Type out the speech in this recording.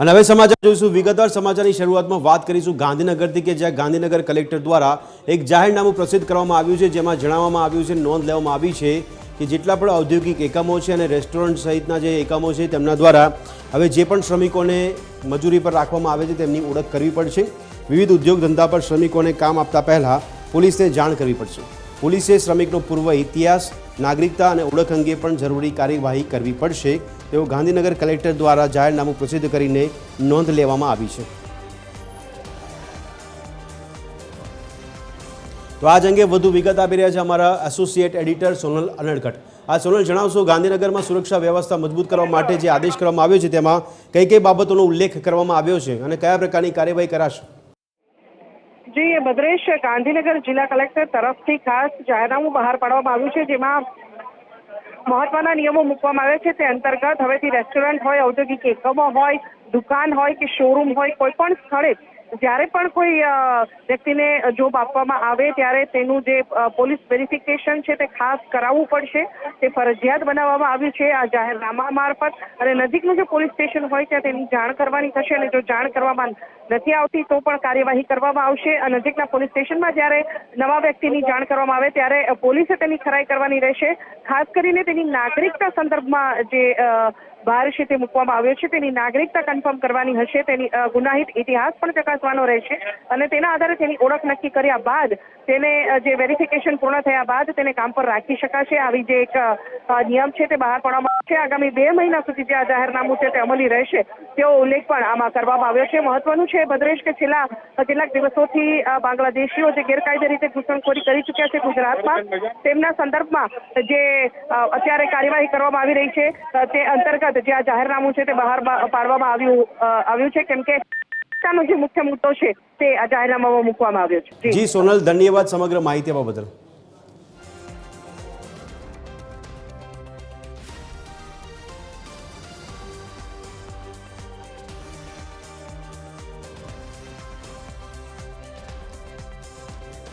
અને હવે સમાચાર જોઈશું. વિગતવાર સમાચારની શરૂઆતમાં વાત કરીશું ગાંધીનગરથી કે જ્યાં ગાંધીનગર કલેક્ટર દ્વારા એક જાહેરનામું પ્રસિદ્ધ કરવામાં આવ્યું છે, જેમાં જણાવવામાં આવ્યું છે, નોંધ લેવામાં આવી છે કે જેટલા પણ ઔદ્યોગિક એકમો છે અને રેસ્ટોરન્ટ સહિતના જે એકમો છે તેમના દ્વારા હવે જે પણ શ્રમિકોને મજૂરી પર રાખવામાં આવે છે તેમની ઓળખ કરવી પડશે. વિવિધ ઉદ્યોગ ધંધા પર શ્રમિકોને કામ આપતા પહેલાં પોલીસને જાણ કરવી પડશે. પોલીસે શ્રમિકનો પૂર્વ ઇતિહાસ, નાગરિકતા અને ઓળખ અંગે પણ જરૂરી કાર્યવાહી કરવી પડશે તેવું ગાંધીનગર કલેક્ટર દ્વારા જાહેરનામું પ્રસિદ્ધ કરીને નોંધ લેવામાં આવી છે. તો આજ અંગે વધુ વિગત આપી રહ્યા છે અમારા એસોસિએટ એડિટર સોનલ અનડકટ. આ સોનલ, જણાવશો, ગાંધીનગરમાં સુરક્ષા વ્યવસ્થા મજબૂત કરવા માટે જે આદેશ કરવામાં આવ્યો છે, તેમાં કઈ કઈ બાબતોનો ઉલ્લેખ કરવામાં આવ્યો છે અને કયા પ્રકારની કાર્યવાહી કરાશે? જી ભદ્રેશ ગાંધીનગર જિલ્લા કલેક્ટર તરફથી ખાસ જાહેરનામું બહાર પાડવામાં આવ્યું છે, જેમાં મહત્વના નિયમો મૂકવામાં આવ્યા છે. તે અંતર્ગત હવેથી રેસ્ટોરન્ટ હોય, ઔદ્યોગિક એકમો હોય દુકાન હોય કે શોરૂમ હોય, કોઈ પણ સ્થળે જ્યારે પણ કોઈ વ્યક્તિને જોબ આપવામાં આવે ત્યારે તેનું જે પોલીસ વેરિફિકેશન છે તે ખાસ કરાવવું પડશે. તે ફરજિયાત બનાવવામાં આવ્યું છે આ જાહેરનામા મારફત. અને નજીકનું જે પોલીસ સ્ટેશન હોય ત્યાં તેની જાણ કરવાની થશે અને જો જાણ કરવામાં નથી આવતી તો પણ કાર્યવાહી કરવામાં આવશે. અને નજીકના પોલીસ સ્ટેશનમાં જ્યારે નવા વ્યક્તિની જાણ કરવામાં આવે ત્યારે પોલીસે તેની ખરાઈ કરવાની રહેશે. ખાસ કરીને તેની નાગરિકતા સંદર્ભમાં જે ભાર છે તે મૂકવામાં આવ્યો છે, તેની નાગરિકતા કન્ફર્મ કરવાની હશે તેની ગુનાહિત ઇતિહાસ પણ ચકાસવાનો રહેશે અને તેના આધારે તેની ઓળખ નક્કી કર્યા બાદ તેને જે વેરિફિકેશન પૂર્ણ થયા બાદ તેને કામ પર રાખી શકાશે. આવી જે એક નિયમ છે તે બહાર પાડવામાં આવશે આગામી બે મહિના સુધી જે આ જાહેરનામું છે તે અમલી રહેશે તેવો ઉલ્લેખ પણ આમાં કરવામાં આવ્યો છે. મહત્વનું છે ભદ્રેશ કે છેલ્લા કેટલાક દિવસોથી બાંગ્લાદેશીઓ જે ગેરકાયદે રીતે ઘૂસણખોરી કરી ચૂક્યા છે ગુજરાતમાં, તેમના સંદર્ભમાં જે અત્યારે કાર્યવાહી કરવામાં આવી રહી છે તે અંતર્ગત જે આ જાહેરનામું છે તે બહાર પાડવામાં આવ્યું અ, આવ્યું છે કેમ કે જે મુખ્ય મુદ્દો છે તે આ જાહેરનામામાં મૂકવામાં આવ્યો છે. જી. સોનલ ધન્યવાદ સમગ્ર માહિતી બદલ.